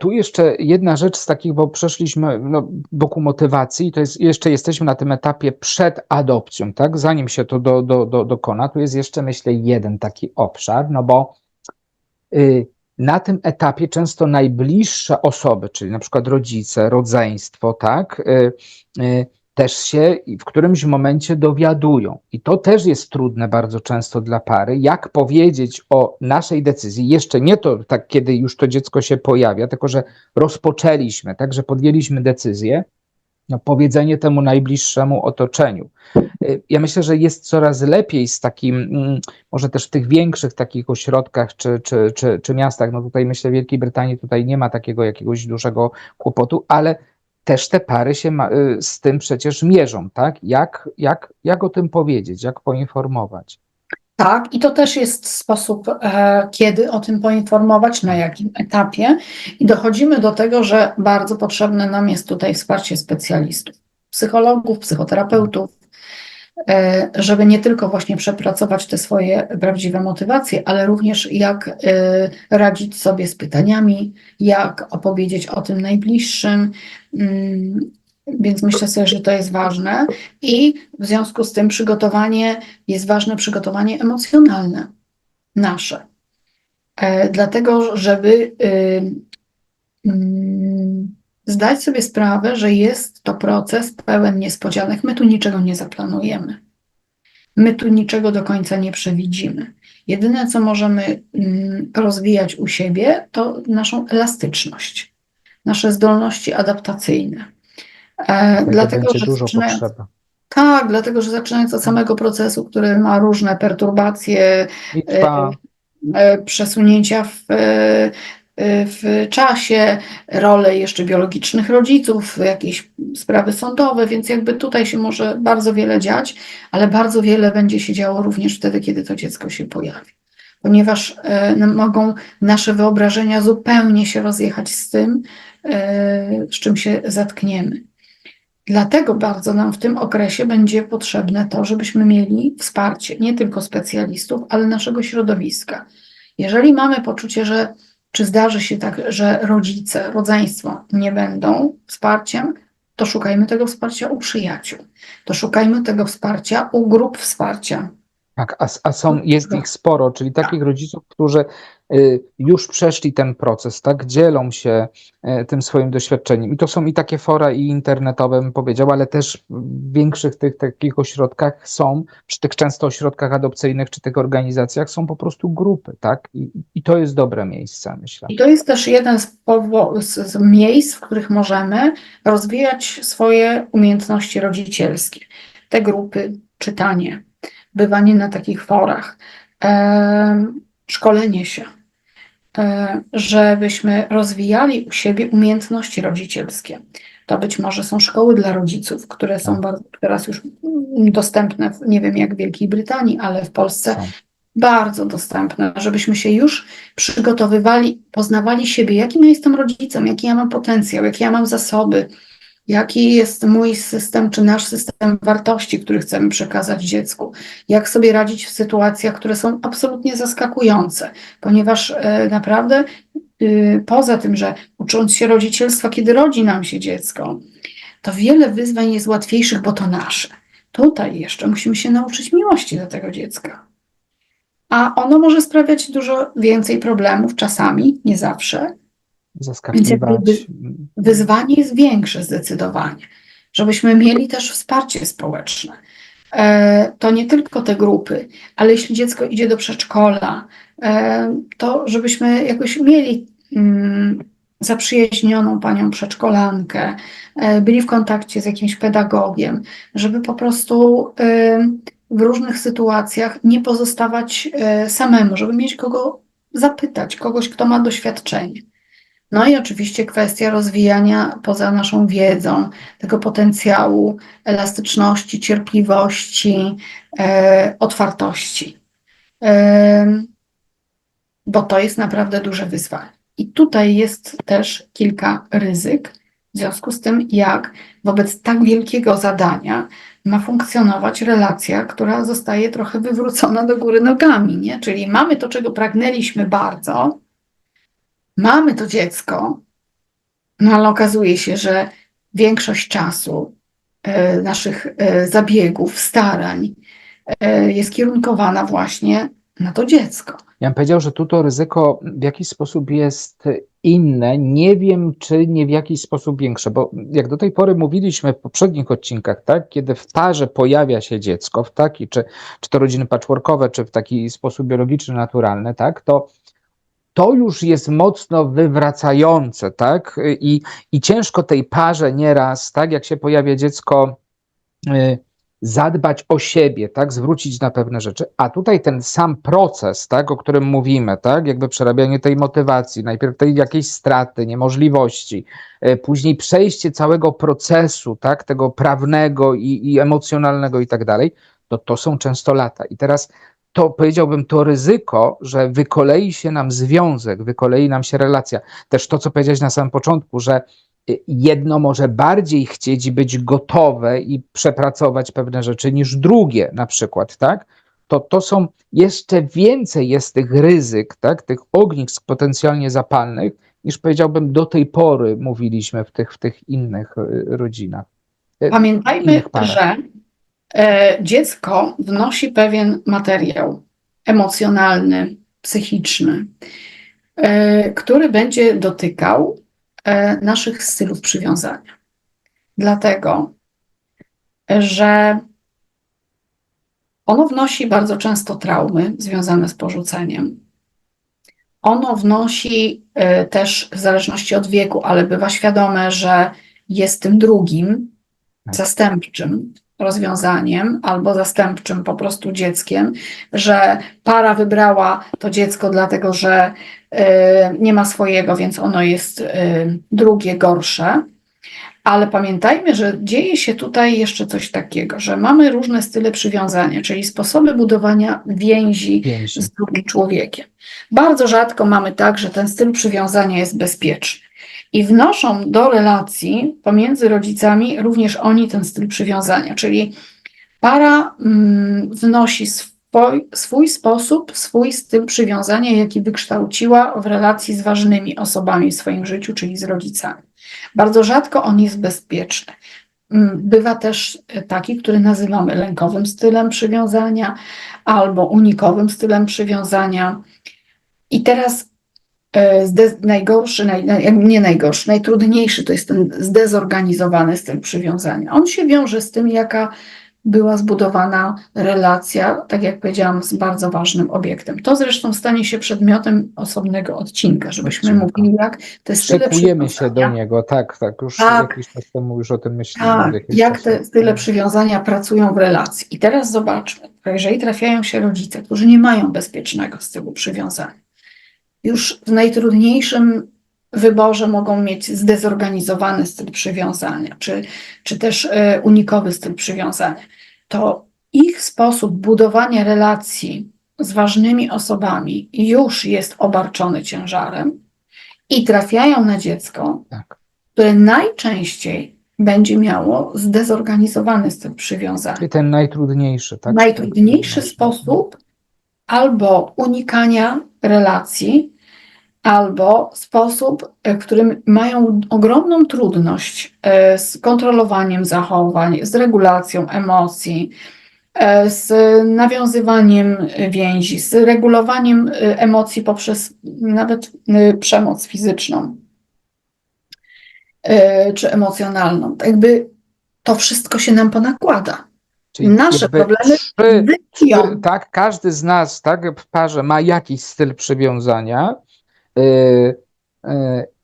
tu jeszcze jedna rzecz z takich, bo przeszliśmy no, wokół motywacji, to jest jeszcze jesteśmy na tym etapie przed adopcją, tak? Zanim się to do, do, do, dokona, tu jest jeszcze myślę jeden taki obszar, no bo y, na tym etapie często najbliższe osoby, czyli na przykład rodzice, rodzeństwo, tak, y, y, też się w którymś momencie dowiadują. I to też jest trudne bardzo często dla pary, jak powiedzieć o naszej decyzji, jeszcze nie to tak, kiedy już to dziecko się pojawia, tylko że rozpoczęliśmy, tak, że podjęliśmy decyzję, no, powiedzenie temu najbliższemu otoczeniu. Ja myślę, że jest coraz lepiej z takim, mm, może też w tych większych takich ośrodkach czy, czy, czy, czy miastach, no tutaj myślę w Wielkiej Brytanii tutaj nie ma takiego jakiegoś dużego kłopotu, ale też te pary się ma, y, z tym przecież mierzą, tak? Jak, jak, jak o tym powiedzieć, jak poinformować? Tak, i to też jest sposób, e, kiedy o tym poinformować, na jakim etapie. I dochodzimy do tego, że bardzo potrzebne nam jest tutaj wsparcie specjalistów, psychologów, psychoterapeutów, żeby nie tylko właśnie przepracować te swoje prawdziwe motywacje, ale również jak e, radzić sobie z pytaniami, jak opowiedzieć o tym najbliższym. Mm, Więc myślę sobie, że to jest ważne i w związku z tym przygotowanie jest ważne przygotowanie emocjonalne nasze. E, dlatego, żeby y, mm, zdać sobie sprawę, że jest to proces pełen niespodzianek. My tu niczego nie zaplanujemy. My tu niczego do końca nie przewidzimy. Jedyne, co możemy mm, rozwijać u siebie, to naszą elastyczność, nasze zdolności adaptacyjne. E, Tego dlatego, że dużo zaczynając, potrzeba. tak, dlatego, że zaczynając od samego procesu, który ma różne perturbacje, trwa, e, przesunięcia w, e, w czasie, role jeszcze biologicznych rodziców, jakieś sprawy sądowe, więc jakby tutaj się może bardzo wiele dziać, ale bardzo wiele będzie się działo również wtedy, kiedy to dziecko się pojawi. Ponieważ no, mogą nasze wyobrażenia zupełnie się rozjechać z tym, e, z czym się zatkniemy. Dlatego bardzo nam w tym okresie będzie potrzebne to, żebyśmy mieli wsparcie nie tylko specjalistów, ale naszego środowiska. Jeżeli mamy poczucie, że czy zdarzy się tak, że rodzice, rodzeństwo nie będą wsparciem, to szukajmy tego wsparcia u przyjaciół. To szukajmy tego wsparcia u grup wsparcia. tak, a, a są, jest ich sporo, czyli takich rodziców, którzy już przeszli ten proces, tak, dzielą się y, tym swoim doświadczeniem. I to są i takie fora i internetowe, bym powiedział, ale też w większych tych takich ośrodkach są, przy tych często ośrodkach adopcyjnych, czy tych organizacjach są po prostu grupy, tak, i, i to jest dobre miejsce, myślę. I to jest też jeden z, z, z miejsc, w których możemy rozwijać swoje umiejętności rodzicielskie. Te grupy, czytanie, bywanie na takich forach, szkolenie się, żebyśmy rozwijali u siebie umiejętności rodzicielskie. To być może są szkoły dla rodziców, które są Tak. bardzo, teraz już dostępne, w- nie wiem jak w Wielkiej Brytanii, ale w Polsce bardzo dostępne, żebyśmy się już przygotowywali, poznawali siebie, jakim ja jestem rodzicem, jaki ja mam potencjał, jakie ja mam zasoby, jaki jest mój system czy nasz system wartości, który chcemy przekazać dziecku, jak sobie radzić w sytuacjach, które są absolutnie zaskakujące, ponieważ e, naprawdę y, poza tym, że ucząc się rodzicielstwa, kiedy rodzi nam się dziecko, to wiele wyzwań jest łatwiejszych, bo to nasze. Tutaj jeszcze musimy się nauczyć miłości do tego dziecka. A ono może sprawiać dużo więcej problemów czasami, nie zawsze. Zaskakiwać. Wyzwanie jest większe zdecydowanie, żebyśmy mieli też wsparcie społeczne. E, To nie tylko te grupy, ale jeśli dziecko idzie do przedszkola, e, to żebyśmy jakoś mieli mm, zaprzyjaźnioną panią przedszkolankę, e, byli w kontakcie z jakimś pedagogiem, żeby po prostu w różnych sytuacjach nie pozostawać samemu, żeby mieć kogo zapytać, kogoś, kto ma doświadczenie. No i oczywiście kwestia rozwijania poza naszą wiedzą tego potencjału, elastyczności, cierpliwości, e, otwartości. E, bo to jest naprawdę duże wyzwanie. I tutaj jest też kilka ryzyk, w związku z tym, jak wobec tak wielkiego zadania ma funkcjonować relacja, która zostaje trochę wywrócona do góry nogami, nie? Czyli mamy to, czego pragnęliśmy bardzo, mamy to dziecko, No ale okazuje się, że większość czasu e, naszych e, zabiegów, starań e, jest kierunkowana właśnie na to dziecko. Ja bym powiedział, że tu to ryzyko w jakiś sposób jest inne. Nie wiem, czy nie w jakiś sposób większe, bo jak do tej pory mówiliśmy w poprzednich odcinkach, tak, kiedy w parze pojawia się dziecko, w taki, czy, czy to rodziny patchworkowe, czy w taki sposób biologiczny, naturalny, tak, to to już jest mocno wywracające, tak, i, i ciężko tej parze nieraz, tak, jak się pojawia dziecko, y, zadbać o siebie, tak, zwrócić na pewne rzeczy, a tutaj ten sam proces, tak, o którym mówimy, tak, jakby przerabianie tej motywacji, najpierw tej jakiejś straty, niemożliwości, e, później przejście całego procesu, tak, tego prawnego i, i emocjonalnego i tak dalej, to to są często lata. I teraz to powiedziałbym, to ryzyko, że wykolei się nam związek, wykolei nam się relacja. Też to, co powiedziałeś na samym początku, że jedno może bardziej chcieć być gotowe i przepracować pewne rzeczy niż drugie, na przykład, tak? To, to są jeszcze więcej jest tych ryzyk, tak? tych ognisk potencjalnie zapalnych, niż powiedziałbym do tej pory mówiliśmy w tych, w tych innych y, rodzinach. y, Pamiętajmy, innych że dziecko wnosi pewien materiał emocjonalny, psychiczny, e, który będzie dotykał e, naszych stylów przywiązania. Dlatego, że ono wnosi bardzo często traumy związane z porzuceniem. Ono wnosi e, też w zależności od wieku, ale bywa świadome, że jest tym drugim, Tak. zastępczym rozwiązaniem albo zastępczym po prostu dzieckiem, że para wybrała to dziecko dlatego, że e, nie ma swojego, więc ono jest e, drugie, gorsze. Ale pamiętajmy, że dzieje się tutaj jeszcze coś takiego, że mamy różne style przywiązania, czyli sposoby budowania więzi Więzi. z drugim człowiekiem. Bardzo rzadko mamy tak, że ten styl przywiązania jest bezpieczny. I wnoszą do relacji pomiędzy rodzicami również oni ten styl przywiązania, czyli para mm, wnosi swój, swój sposób, swój styl przywiązania, jaki wykształciła w relacji z ważnymi osobami w swoim życiu, czyli z rodzicami. Bardzo rzadko on jest bezpieczny. Mm, Bywa też taki, który nazywamy lękowym stylem przywiązania albo unikowym stylem przywiązania. I teraz e, najgorszy, naj, naj, nie najgorszy, najtrudniejszy to jest ten zdezorganizowany styl przywiązania. On się wiąże z tym, jaka była zbudowana relacja, tak jak powiedziałam, z bardzo ważnym obiektem. To zresztą stanie się przedmiotem osobnego odcinka, żebyśmy Odcinka. mówili, jak te style Szykujemy się do niego, tak, tak, już Tak. jakiś czas temu już o tym myślimy. tak, jak sposób. te style przywiązania pracują w relacji. I teraz zobaczmy, jeżeli trafiają się rodzice, którzy nie mają bezpiecznego stylu przywiązania, już w najtrudniejszym wyborze mogą mieć zdezorganizowany styl przywiązania, czy, czy też e, unikowy styl przywiązania, to ich sposób budowania relacji z ważnymi osobami już jest obarczony ciężarem i trafiają na dziecko, Tak. które najczęściej będzie miało zdezorganizowany styl przywiązania. Czyli ten najtrudniejszy, tak? Najtrudniejszy sposób albo unikania relacji, albo sposób, e, w którym mają ogromną trudność e, z kontrolowaniem zachowań, z regulacją emocji, e, z nawiązywaniem więzi, z regulowaniem emocji poprzez nawet przemoc fizyczną czy emocjonalną. Tak jakby to wszystko się nam ponakłada. Czyli Nasze problemy trzy, trzy, tak, każdy z nas tak, w parze ma jakiś styl przywiązania. Y, y,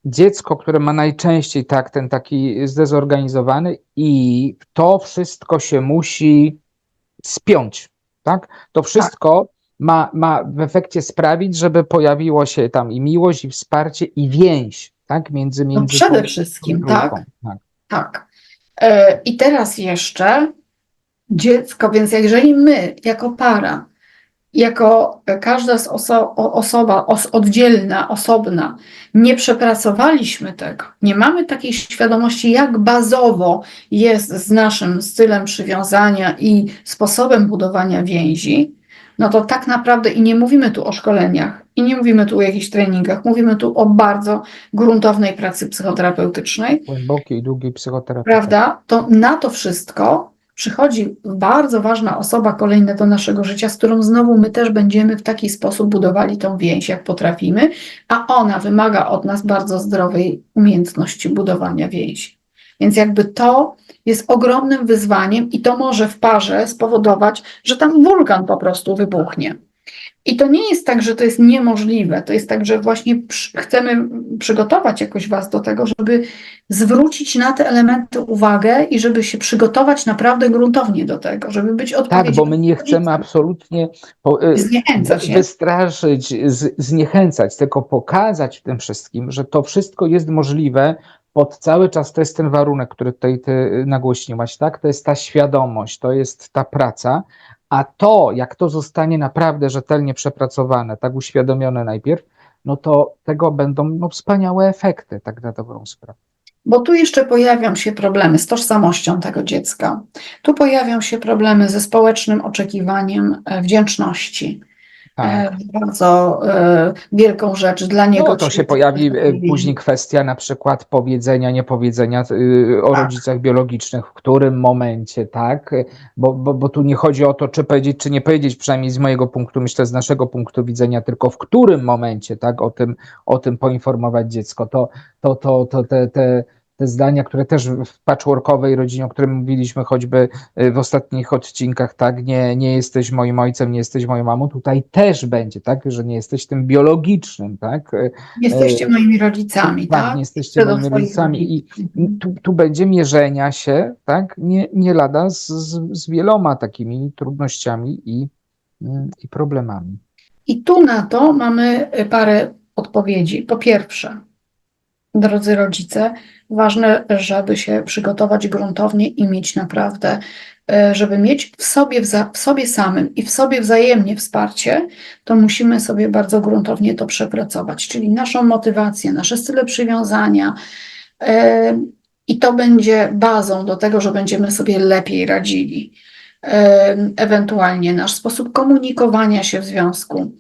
dziecko, które ma najczęściej tak, ten taki zdezorganizowany i to wszystko się musi spiąć, tak? To wszystko ma, ma w efekcie sprawić, żeby pojawiło się tam i miłość, i wsparcie, i więź, tak? Między, No między przede tą wszystkim, trójką, tak? tak. Tak. E, I teraz jeszcze dziecko, więc jeżeli my jako para, jako każda z oso osoba os oddzielna, osobna, nie przepracowaliśmy tego, nie mamy takiej świadomości, jak bazowo jest z naszym stylem przywiązania i sposobem budowania więzi, no to tak naprawdę, i nie mówimy tu o szkoleniach I nie mówimy tu o jakichś treningach, mówimy tu o bardzo gruntownej pracy psychoterapeutycznej, Głębokiej, długiej psychoterapii. prawda? To na to wszystko przychodzi bardzo ważna osoba kolejna do naszego życia, z którą znowu my też będziemy w taki sposób budowali tą więź, jak potrafimy, a ona wymaga od nas bardzo zdrowej umiejętności budowania więzi. Więc jakby to jest ogromnym wyzwaniem i to może w parze spowodować, że tam wulkan po prostu wybuchnie. I to nie jest tak, że to jest niemożliwe. To jest tak, że właśnie przy, chcemy przygotować jakoś Was do tego, żeby zwrócić na te elementy uwagę i żeby się przygotować naprawdę gruntownie do tego, żeby być Tak, odpowiedzialnym. bo my nie chcemy absolutnie po, y, Zniechęcać się. wystraszyć, z, zniechęcać, tylko pokazać w tym wszystkim, że to wszystko jest możliwe pod cały czas, to jest ten warunek, który tutaj ty nagłośniłaś, tak? To jest ta świadomość, to jest ta praca, a to, jak to zostanie naprawdę rzetelnie przepracowane, tak uświadomione najpierw, no to tego będą no, wspaniałe efekty, tak na dobrą sprawę. Bo tu jeszcze pojawią się problemy z tożsamością tego dziecka. Tu pojawią się problemy ze społecznym oczekiwaniem e, wdzięczności. Tak. E, Bardzo e, wielką rzecz dla niego. No, to się pojawi e, później kwestia na przykład powiedzenia, niepowiedzenia y, o Tak. rodzicach biologicznych, w którym momencie, tak? Bo, bo, bo tu nie chodzi o to, czy powiedzieć, czy nie powiedzieć, przynajmniej z mojego punktu, myślę, z naszego punktu widzenia, tylko w którym momencie, tak? O tym, o tym poinformować dziecko. To, to, to, to te, te, te zdania, które też w patchworkowej rodzinie, o którym mówiliśmy choćby y, w ostatnich odcinkach, tak, nie, nie jesteś moim ojcem, nie jesteś moją mamą, tutaj też będzie, tak, że nie jesteś tym biologicznym, tak, y, Jesteście moimi rodzicami, tak, tak? nie jesteście moimi rodzicami i tu, tu będzie mierzenia się, tak, nie, nie lada z, z, z wieloma takimi trudnościami i, i problemami. I tu na to mamy y, parę odpowiedzi. Po pierwsze, drodzy rodzice, ważne, żeby się przygotować gruntownie i mieć naprawdę, y, żeby mieć w sobie, w sobie samym i w sobie wzajemnie wsparcie, to musimy sobie bardzo gruntownie to przepracować, czyli naszą motywację, nasze style przywiązania. y, I to będzie bazą do tego, że będziemy sobie lepiej radzili. Y, Ewentualnie nasz sposób komunikowania się w związku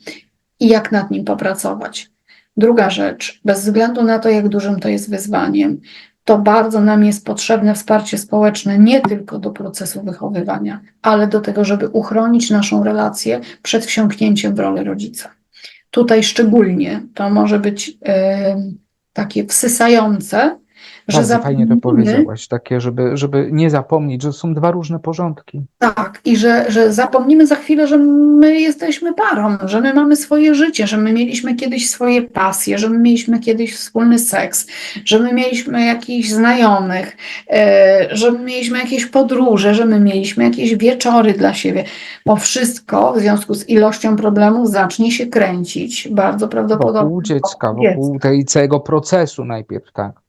i jak nad nim popracować. Druga rzecz, bez względu na to, jak dużym to jest wyzwaniem, to bardzo nam jest potrzebne wsparcie społeczne nie tylko do procesu wychowywania, ale do tego, żeby uchronić naszą relację przed wsiąknięciem w rolę rodzica. Tutaj szczególnie to może być e, takie wsysające, że Bardzo fajnie to zapomnimy- powiedziałaś, takie, żeby, żeby nie zapomnieć, że są dwa różne porządki. Tak, i że, że zapomnimy za chwilę, że my jesteśmy parą, że my mamy swoje życie, że my mieliśmy kiedyś swoje pasje, że my mieliśmy kiedyś wspólny seks, że my mieliśmy jakichś znajomych, e, że my mieliśmy jakieś podróże, że my mieliśmy jakieś wieczory dla siebie. Bo wszystko w związku z ilością problemów zacznie się kręcić bardzo prawdopodobnie. Wokół dziecka, wokół tej całego procesu najpierw, tak.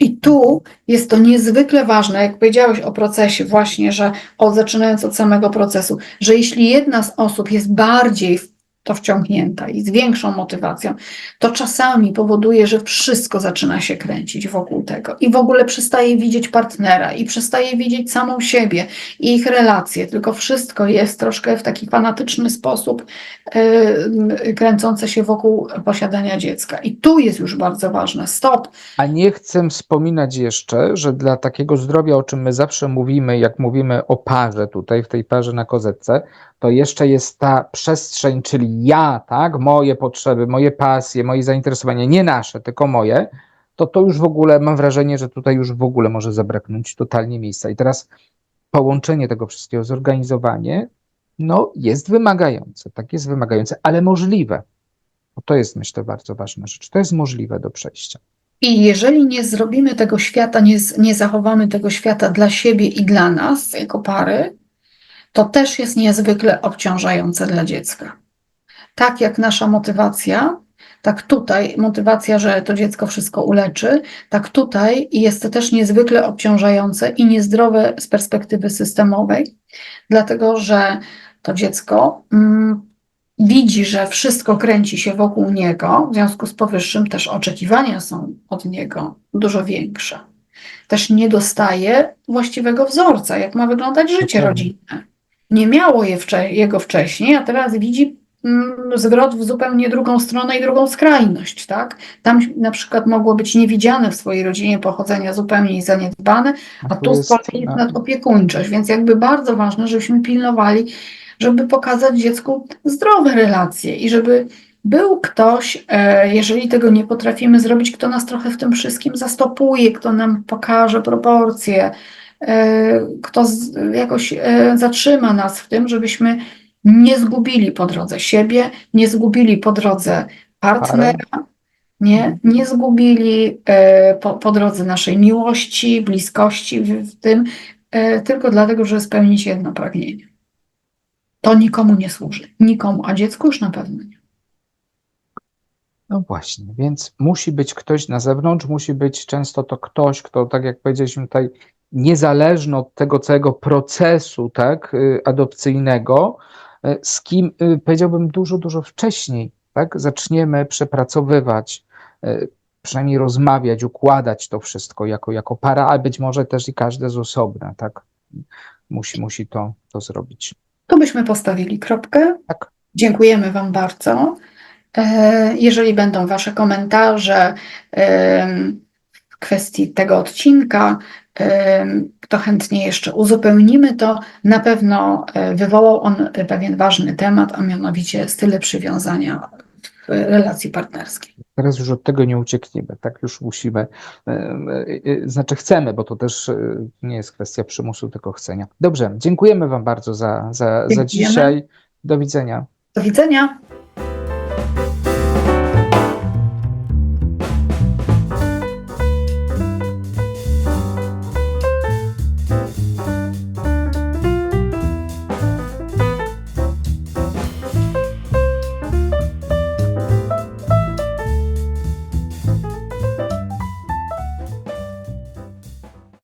I tu jest to niezwykle ważne, jak powiedziałeś o procesie, właśnie, że o, zaczynając od samego procesu, że jeśli jedna z osób jest bardziej w to wciągnięta i z większą motywacją, to czasami powoduje, że wszystko zaczyna się kręcić wokół tego i w ogóle przestaje widzieć partnera i przestaje widzieć samą siebie i ich relacje, tylko wszystko jest troszkę w taki fanatyczny sposób yy, kręcące się wokół posiadania dziecka. I tu jest już bardzo ważne. Stop, A nie chcę wspominać jeszcze, że dla takiego zdrowia, o czym my zawsze mówimy, jak mówimy o parze tutaj, w tej parze na kozetce, to jeszcze jest ta przestrzeń, czyli ja, tak, moje potrzeby, moje pasje, moje zainteresowania, nie nasze, tylko moje, to to już w ogóle mam wrażenie, że tutaj już w ogóle może zabraknąć totalnie miejsca. I teraz połączenie tego wszystkiego, zorganizowanie, no jest wymagające, tak jest wymagające, ale możliwe. Bo to jest myślę bardzo ważna rzecz. To jest możliwe do przejścia. I jeżeli nie zrobimy tego świata, nie, nie zachowamy tego świata dla siebie i dla nas, jako pary, to też jest niezwykle obciążające dla dziecka. Tak jak nasza motywacja, tak tutaj motywacja, że to dziecko wszystko uleczy, tak tutaj jest to też niezwykle obciążające i niezdrowe z perspektywy systemowej, dlatego że to dziecko mm, widzi, że wszystko kręci się wokół niego, w związku z powyższym też oczekiwania są od niego dużo większe. Też nie dostaje właściwego wzorca, jak ma wyglądać życie rodzinne. Nie miało je wcze- jego wcześniej, a teraz widzi zwrot w zupełnie drugą stronę i drugą skrajność, tak? Tam na przykład mogło być niewidziane w swojej rodzinie pochodzenia zupełnie i zaniedbane, a tu z kolei jest a, nadopiekuńczość, więc jakby bardzo ważne, żebyśmy pilnowali, żeby pokazać dziecku zdrowe relacje i żeby był ktoś, e, jeżeli tego nie potrafimy zrobić, kto nas trochę w tym wszystkim zastopuje, kto nam pokaże proporcje, e, kto jakoś e, zatrzyma nas w tym, żebyśmy nie zgubili po drodze siebie, nie zgubili po drodze partnera, nie, nie zgubili e, po, po drodze naszej miłości, bliskości w, w tym, e, tylko dlatego, że spełnić jedno pragnienie. To nikomu nie służy. Nikomu, a dziecku już na pewno nie. No właśnie, więc musi być ktoś na zewnątrz, musi być często to ktoś, kto, tak jak powiedzieliśmy tutaj, niezależny od tego całego procesu tak, y, adopcyjnego, z kim y, powiedziałbym dużo, dużo wcześniej tak, zaczniemy przepracowywać, y, przynajmniej rozmawiać, układać to wszystko jako, jako para, a być może też i każdy z osobna, tak, musi, musi to, to zrobić. To byśmy postawili kropkę. Tak. Dziękujemy Wam bardzo. E, Jeżeli będą Wasze komentarze w kwestii tego odcinka, to chętnie jeszcze uzupełnimy to. Na pewno e, wywołał on pewien ważny temat, a mianowicie style przywiązania w relacji partnerskiej. Teraz już od tego nie uciekniemy, tak już musimy, e, e, znaczy chcemy, bo to też nie jest kwestia przymusu, tylko chcenia. Dobrze, dziękujemy Wam bardzo za, za, za dzisiaj. Do widzenia. Do widzenia.